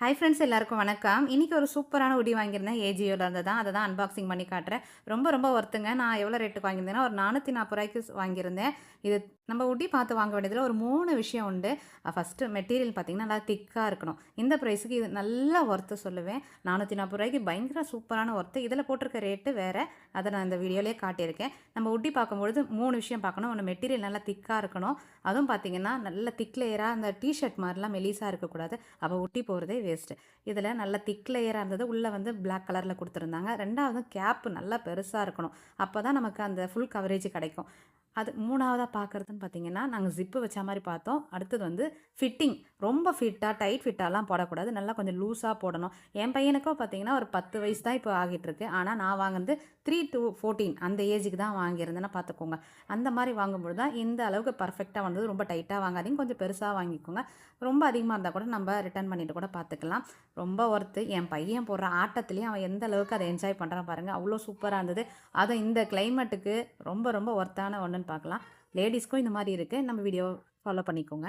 Hi friends எல்லாருக்கும் வணக்கம். இன்றைக்கி ஒரு சூப்பரான உடி வாங்கியிருந்தேன். ஏஜியோவில் இருந்து தான் அதை தான் அன்பாக்சிங் பண்ணி காட்டுறேன். ரொம்ப ரொம்ப ஒர்த்துங்க நான் எவ்வளோ ரேட்டுக்கு வாங்கியிருந்தேன்னா ஒரு நானூற்றி நாற்பது ரூபாய்க்கு வாங்கியிருந்தேன். இது நம்ம உடி பார்த்து வாங்க வேண்டியதில் ஒரு மூணு விஷயம் உண்டு. ஃபஸ்ட்டு மெட்டீரியல் பார்த்திங்கன்னா நல்லா திக்காக இருக்கணும். இந்த ப்ரைஸுக்கு இது நல்லா ஒர்த்து சொல்லுவேன். நானூற்றி நாற்பது ரூபாய்க்கு பயங்கர சூப்பரான ஒர்த்து இதில் போட்டிருக்க ரேட்டு வேறு. அதை நான் இந்த வீடியோலேயே காட்டியிருக்கேன். நம்ம உட்டி பார்க்கும்பொழுது மூணு விஷயம் பார்க்கணும். ஒன்று மெட்டீரியல் நல்லா திக்காக இருக்கணும். அதுவும் பார்த்திங்கன்னா நல்ல திக் லேயராக அந்த டிஷர்ட் மாதிரிலாம் மெலிசாக இருக்கக்கூடாது. அப்போ உட்டி போகிறதே வேஸ்ட்டு இதில் நல்ல திக் லேயராக இருந்தது. உள்ளே வந்து பிளாக் கலரில் கொடுத்துருந்தாங்க. ரெண்டாவது கேப்பு நல்லா பெருசாக இருக்கணும். அப்போ தான் நமக்கு அந்த ஃபுல் கவரேஜ் கிடைக்கும். அது மூணாவதாக பார்க்குறதுன்னு பார்த்தீங்கன்னா நாங்கள் ஜிப்பு வச்ச மாதிரி பார்த்தோம் அடுத்தது வந்து ஃபிட்டிங் ரொம்ப ஃபிட்டாக டைட் ஃபிட்டாலாம் போடக்கூடாது. நல்லா கொஞ்சம் லூஸாக போடணும். என் பையனுக்கும் பார்த்தீங்கன்னா ஒரு பத்து வயசு தான் இப்போ ஆகிட்டு இருக்கு. ஆனால் நான் வாங்கினது த்ரீ டு ஃபோர்டீன் அந்த ஏஜுக்கு தான் வாங்கியிருந்தேன்னா பார்த்துக்கோங்க அந்த மாதிரி வாங்கும்போது தான் இந்த அளவுக்கு பர்ஃபெக்டாக வந்தது. ரொம்ப டைட்டாக வாங்காதீங்க. கொஞ்சம் பெருசாக வாங்கிக்கோங்க. ரொம்ப அதிகமாக இருந்தால் கூட நம்ம ரிட்டர்ன் பண்ணிட்டு கூட பார்த்துக்கலாம் ரொம்ப ஒர்த்து என் பையன் போடுற ஆட்டத்துலேயும் அவன் எந்த அளவுக்கு அதை என்ஜாய் பண்ணுறான் பாருங்கள் அவ்வளோ சூப்பராக இருந்தது. அதுவும் இந்த கிளைமேட்டுக்கு ரொம்ப ரொம்ப ஒர்த்தான ஒன்று பார்க்கலாம். லேடிஸ்க்கும் இந்த மாதிரி இருக்குது நம்ம வீடியோ ஃபாலோ பண்ணிக்கோங்க.